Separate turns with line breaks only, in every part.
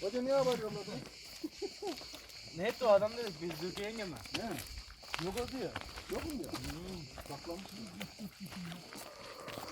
Hoca niye haber yolladı?
Ne etti o adam dedik biz Zülkü yenge mi?
Ne? Yok o diyor. Yok mu diyor? Saklamış. Allah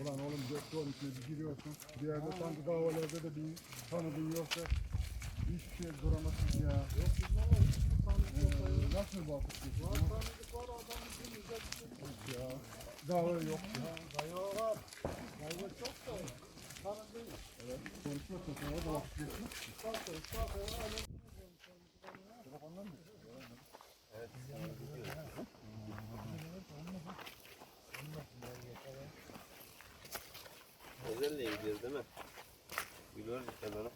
Ulan oğlum dört ton içine bir giriyorsun. Bir yerde sanki davalarda da bir tanıdığın yoksa hiçbir şey duramazsın ya. Yok biz valla hiçbir tanıdık yok. Ee, nasıl bir bakış geçiyor? Var tanıdık var adam için güzel yok ya. Dava yok ya. Dava var. Dava çok da tanıdık değil. Evet. Konuşuyorsun sonra da vakit geçiyor. Sağ ol, sağ ol. Telefondan mı?
Özelle gidiyoruz değil mi? Biliyoruz işte onu.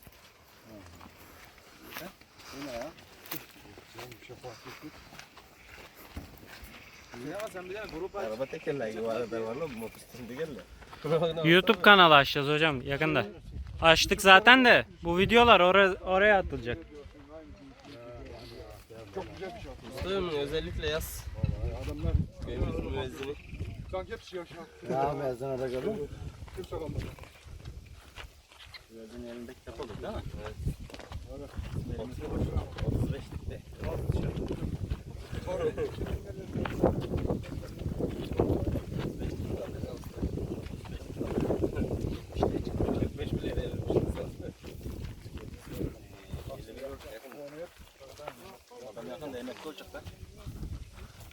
Bu ne ya? Bir şey fark ettik.
Araba tekerleği gibi var lan tekerleği.
YouTube kanalı açacağız hocam yakında. Açtık zaten de bu videolar oraya, oraya atılacak.
Çok güzel bir şey.
Mustafa özellikle yaz.
Vallahi adamlar
Benim müezzini.
sanki hepsi yaşıyor.
Ya mezuna da gördün
Kimse kalmadı.
Gözün elindeki kapalı değil mi?
35'likte.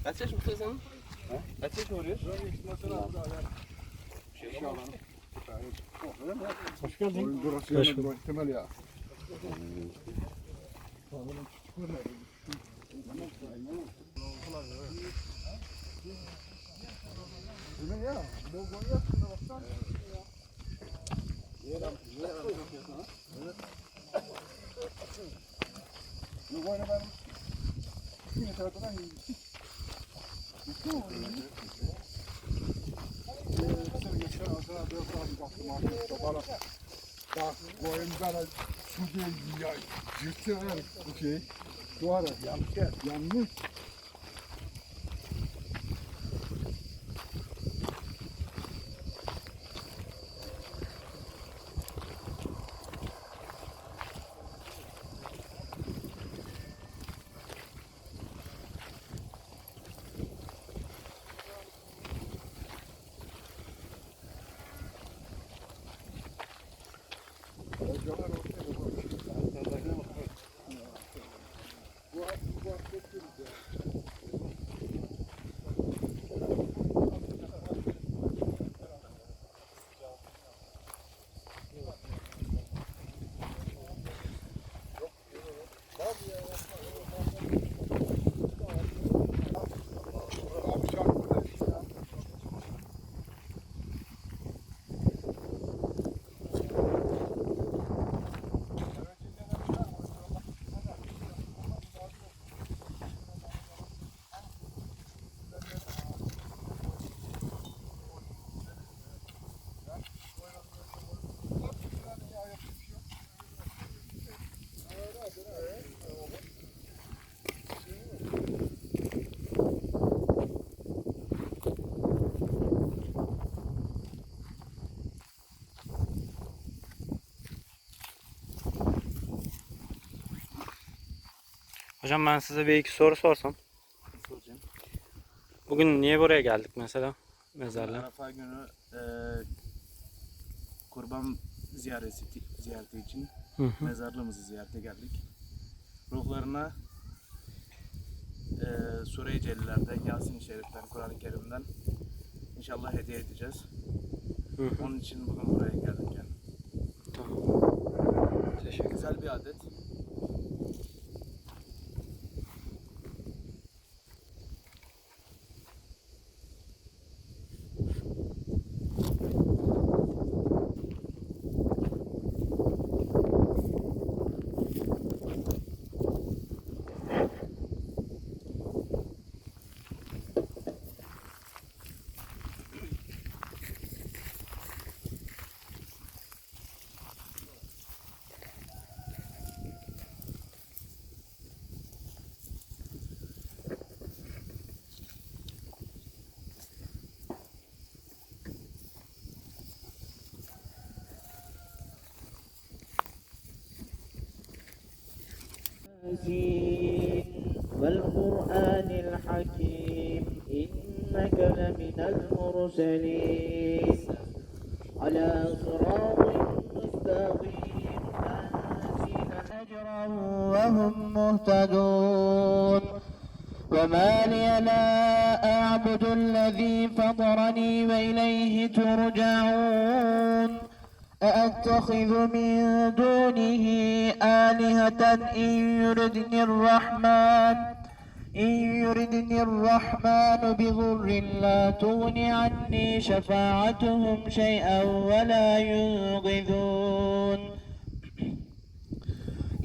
Kaç yaş Mustafa senin? Kaç yaş?
Şey alanı. Hoş geldin. Oyun burası Hoş bulduk. İhtimal ya. Bak boyun bana su değil ya. Yüksel bu şey. Duvara yanlış. Yanlış.
Hocam ben size bir iki soru sorsam.
Soracağım.
Bugün niye buraya geldik mesela? Mezarlığa.
Arafa günü e, kurban ziyareti, ziyareti için
Hı hı.
mezarlığımızı ziyarete geldik. Ruhlarına e, Sure-i Celiller'den, Yasin-i Şerif'ten, Kur'an-ı Kerim'den inşallah hediye edeceğiz.
Hı hı.
Onun için bugün buraya geldik yani.
Tamam. Teşekkür
Güzel bir adet.
ياسين والقرآن الحكيم. إنك لمن المرسلين. على صراط مستقيم. آسين أجرا وهم مهتدون. وما لي لا أعبد الذي فطرني وإليه ترجعون. أأتخذ من دونه آلهة إن يردني الرحمن إن يردني الرحمن بضر لا تغن عني شفاعتهم شيئا ولا ينقذون.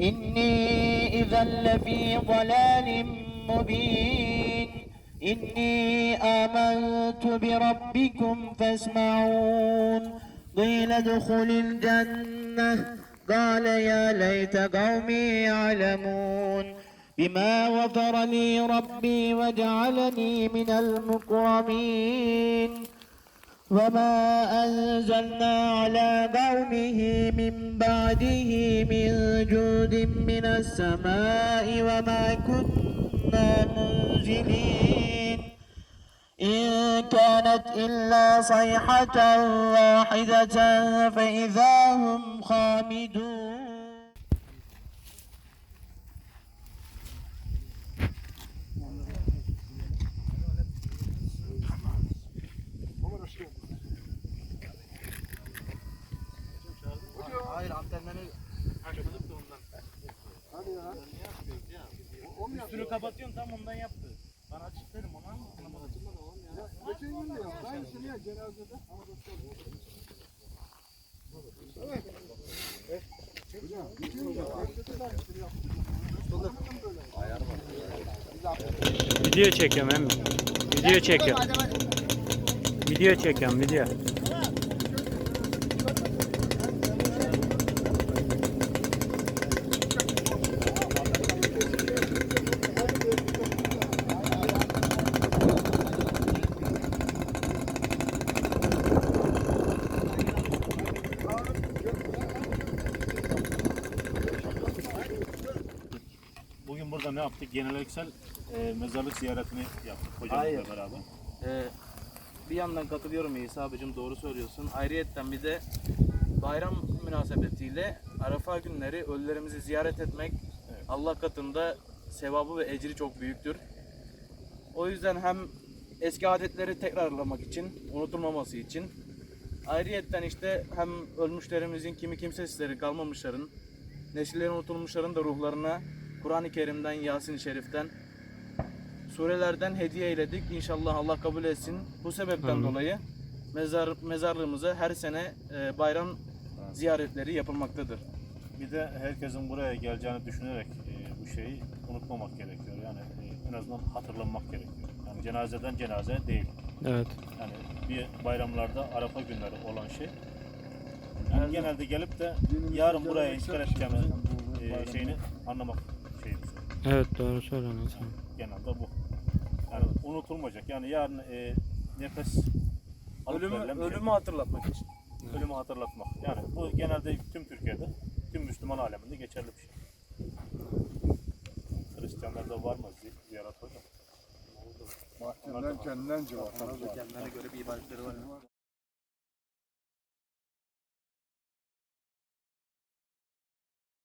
إني إذا لفي ضلال مبين. إني آمنت بربكم فاسمعون. قيل ادخل الجنة. قال يا ليت قومي يعلمون. بما غفر لي ربي وجعلني من المكرمين. وما أنزلنا على قومه من بعده من جود من السماء وما كنا منزلين. إن كانت إلا صيحة واحدة فإذا هم خامدون
Hayır antenleri açmadık da ondan.
Hadi ya. O mu yaptı?
Üstünü kapatıyorum tam ondan yaptı. Ben açık dedim ona ama ona açılmadı oğlum ya.
Geçen gün de yaptı. Aynısını ya cenazede. Ama doktor. Evet. Hocam, geçen gün de aynısını yaptı.
Video çekiyorum hem. Video çekiyorum. Video çekiyorum video.
Burada ne yaptık? Geleneksel e, mezarlık ziyaretini yaptık hocamızla
Hayır.
beraber.
Ee, bir yandan katılıyorum İsa abicim doğru söylüyorsun. Ayrıyetten bir de bayram münasebetiyle Arafa günleri ölülerimizi ziyaret etmek Allah katında sevabı ve ecri çok büyüktür. O yüzden hem eski adetleri tekrarlamak için, unutulmaması için ayrıyetten işte hem ölmüşlerimizin kimi kimsesizleri kalmamışların, nesillerin unutulmuşların da ruhlarına Kur'an-ı Kerim'den, Yasin-i Şerif'ten surelerden hediye eyledik. İnşallah Allah kabul etsin. Bu sebepten
Amin.
dolayı mezar mezarlığımıza her sene e, bayram ziyaretleri yapılmaktadır.
Bir de herkesin buraya geleceğini düşünerek e, bu şeyi unutmamak gerekiyor. Yani e, en azından hatırlanmak gerekiyor. Yani cenazeden cenaze değil.
Evet.
Yani bir bayramlarda Arafa günleri olan şey. Yani genelde gelip de yarın buraya intikal edeceğimi e, şeyini anlamak.
Evet doğru söylüyorsun.
Genelde bu. Yani unutulmayacak. Yani yarın e, nefes alıp
Ölümü,
verilen bir şey.
ölümü hatırlatmak için.
ölümü hatırlatmak. Yani bu genelde tüm Türkiye'de, tüm Müslüman aleminde geçerli bir şey. Hristiyanlarda var mı zi- ziyaret hocam?
Bahçenden kendinden cevap.
Kendilerine göre bir ibadetleri var.